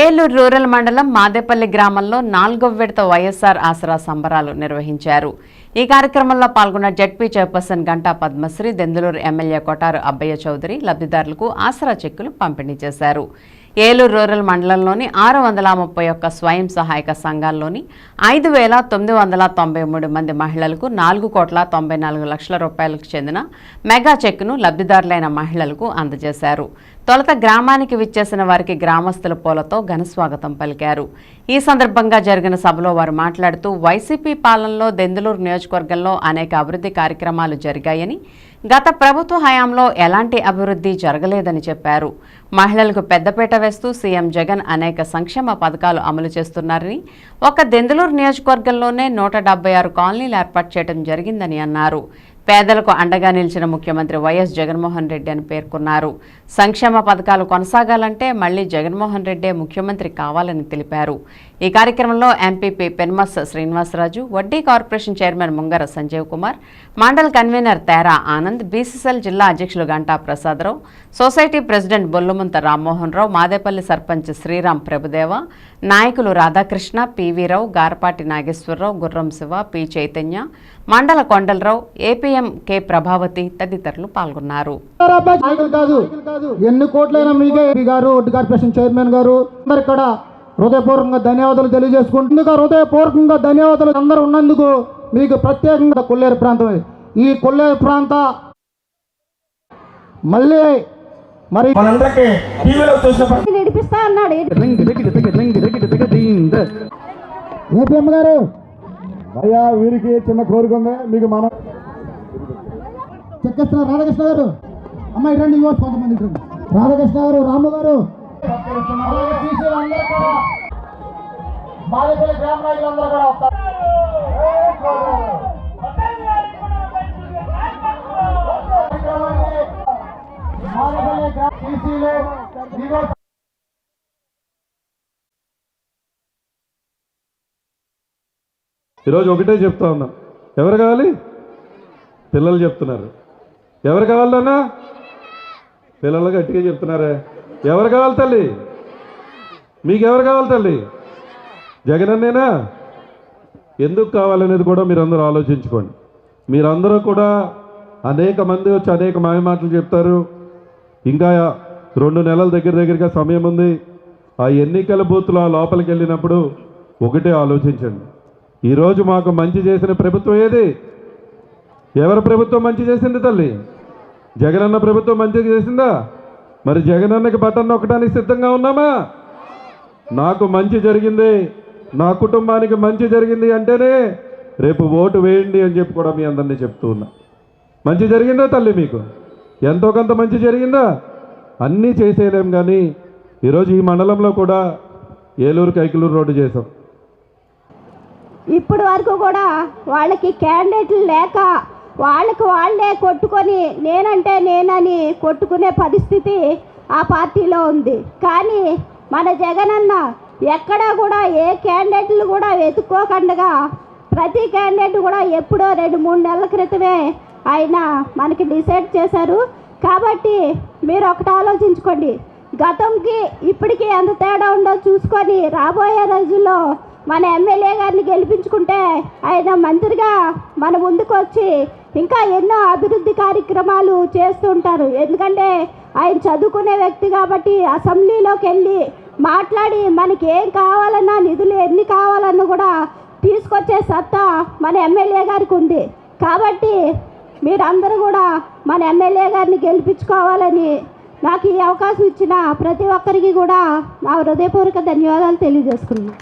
Eluru rural మండలం మాదేపల్లి గ్రామంలో నాలుగో విడత వైఎస్ఆర్ ఆసరా సంబరాలు నిర్వహించారు. ఈ కార్యక్రమంలో పాల్గొన్న ZP chairperson Ganta Padmasri Denduluru MLA Kotaru Abbayya Chowdary లబ్ధిదారులకు ఆసరా చెక్కులు పంపిణీ చేశారు. ఏలూరు రూరల్ మండలంలోని ఆరు వందల ముప్పై ఒక్క స్వయం సహాయక సంఘాల్లోని ఐదు వేల తొమ్మిది వందల తొంభై మూడు మంది మహిళలకు నాలుగు కోట్ల తొంభై నాలుగు లక్షల రూపాయలకు చెందిన మెగా చెక్ను లబ్ధిదారులైన మహిళలకు అందజేశారు. తొలుత గ్రామానికి విచ్చేసిన వారికి గ్రామస్తుల పూలతో ఘనస్వాగతం పలికారు. ఈ సందర్భంగా జరిగిన సభలో వారు మాట్లాడుతూ వైసీపీ పాలనలో దెందులూరు నియోజకవర్గంలో అనేక అభివృద్ధి కార్యక్రమాలు జరిగాయని గత ప్రభుత్వ హయాంలో ఎలాంటి అభివృద్ధి జరగలేదని చెప్పారు. మహిళలకు పెద్దపీట వేస్తూ సీఎం జగన్ అనేక సంక్షేమ పథకాలు అమలు చేస్తున్నారని ఒక దెందులూరు నియోజకవర్గంలోనే నూట ఆరు కాలనీలు ఏర్పాటు చేయడం జరిగిందని అన్నారు. పేదలకు అండగా నిలిచిన ముఖ్యమంత్రి వైఎస్ జగన్మోహన్ రెడ్డి అని పేర్కొన్నారు. సంక్షేమ పథకాలు కొనసాగాలంటే మళ్ళీ జగన్మోహన్ రెడ్డే ముఖ్యమంత్రి కావాలని తెలిపారు. ఈ కార్యక్రమంలో MPP Penmas Srinivasaraju Vaddi corporation chairman Mungara Sanjeev Kumar mandal convener Tera Anand BCCL జిల్లా అధ్యక్షులు గంటా ప్రసాదరావు సొసైటీ ప్రెసిడెంట్ బొల్లుముంత రామ్మోహన్ రావు మాదేపల్లి సర్పంచ్ శ్రీరామ్ ప్రభుదేవ నాయకులు రాధాకృష్ణ పివీరావు గారపాటి నాగేశ్వరరావు గుర్రం శివ పి చైతన్య మండల Kondalarao AP APM K. Prabhavathi తదితరులు పాల్గొన్నారు. కాదు ఎన్ని కోట్లైనా మీకే ఎంపీ గారు కార్పొరేషన్ చైర్మన్ గారు అందరు ఇక్కడ హృదయపూర్వకంగా ధన్యవాదాలు తెలియజేసుకుంటుందిగా హృదయపూర్వకంగా ధన్యవాదాలు అందరూ ఉన్నందుకు మీకు ప్రత్యేకంగా కొల్లేరు ప్రాంతం. ఈ కొల్లేరు ప్రాంత మళ్ళీ మరి మనందరికీ టీవీలో చూసిన నడిపిస్తా అన్నాడు. ఏపీఎం గారు అయ్యా వీరికి చిన్న కోరిక ఉంది? మీకు మనం చెక్కేస్తున్నారు రాధాకృష్ణ గారు. అమ్మాయి రండి ఇవ్వచ్చు కొంతమంది రండి. రాధాకృష్ణ గారు రాము గారు. గ్రామ నాయకులందరూ కూడా వస్తారు. ఈరోజు ఒకటే చెప్తా ఉన్నా. ఎవరు కావాలి? పిల్లలు చెప్తున్నారు. ఎవరు కావాలన్నా పిల్లలు గట్టిగా చెప్తున్నారే. ఎవరు కావాలి తల్లి? మీకు ఎవరు కావాలి తల్లి? జగనన్నేనా ఎందుకు కావాలనేది కూడా మీరందరూ ఆలోచించుకోండి. మీరందరూ కూడా అనేక మంది వచ్చి అనేక మాయ మాటలు చెప్తారు. ఇంకా రెండు నెలల దగ్గర దగ్గరగా సమయం ఉంది. ఆ ఎన్నికల బూత్లో ఆ లోపలికి వెళ్ళినప్పుడు ఒకటే ఆలోచించండి. ఈరోజు మాకు మంచి చేసిన ప్రభుత్వం ఏది? ఎవరి ప్రభుత్వం మంచి చేసింది తల్లి? జగనన్న ప్రభుత్వం మంచిగా చేసిందా? మరి జగనన్నకి బటన్ నొక్కడానికి సిద్ధంగా ఉన్నామా? నాకు మంచి జరిగింది నా కుటుంబానికి మంచి జరిగింది అంటేనే రేపు ఓటు వేయండి అని చెప్పి కూడా మీ అందరినీ చెప్తూ ఉన్నా. మంచి జరిగిందా తల్లి మీకు? ఎంతో కొంత మంచి జరిగిందా? అన్నీ చేసేయలేం కానీ ఈరోజు ఈ మండలంలో కూడా ఏలూరు కైకలూరు రోడ్డు చేసాం ఇప్పటి వరకు కూడా వాళ్ళకి క్యాండిడేట్లు లేక వాళ్ళకి వాళ్ళే కొట్టుకొని నేనంటే నేనని కొట్టుకునే పరిస్థితి ఆ పార్టీలో ఉంది. కానీ మన జగనన్న ఎక్కడా కూడా ఏ క్యాండిడేట్లు కూడా వెతుక్కోకుండా ప్రతి క్యాండిడేట్ కూడా ఎప్పుడో రెండు మూడు నెలల క్రితమే ఆయన మనకి డిసైడ్ చేశారు. కాబట్టి మీరు ఒకటి ఆలోచించుకోండి. గతంకి ఇప్పటికి ఎంత తేడా ఉందో చూసుకొని రాబోయే రోజుల్లో మన ఎమ్మెల్యే గారిని గెలిపించుకుంటే ఆయన మంత్రిగా మన ముందుకు వచ్చి ఇంకా ఎన్నో అభివృద్ధి కార్యక్రమాలు చేస్తుంటారు. ఎందుకంటే ఆయన చదువుకునే వ్యక్తి కాబట్టి అసెంబ్లీలోకి వెళ్ళి మాట్లాడి మనకి ఏం కావాలన్నా నిధులు ఎన్ని కావాలన్నా కూడా తీసుకొచ్చే సత్తా మన ఎమ్మెల్యే గారికి ఉంది. కాబట్టి మీరందరూ కూడా మన ఎమ్మెల్యే గారిని గెలిపించుకోవాలని నాకు ఈ అవకాశం ఇచ్చిన ప్రతి ఒక్కరికి కూడా నా హృదయపూర్వక ధన్యవాదాలు తెలియజేసుకున్నాను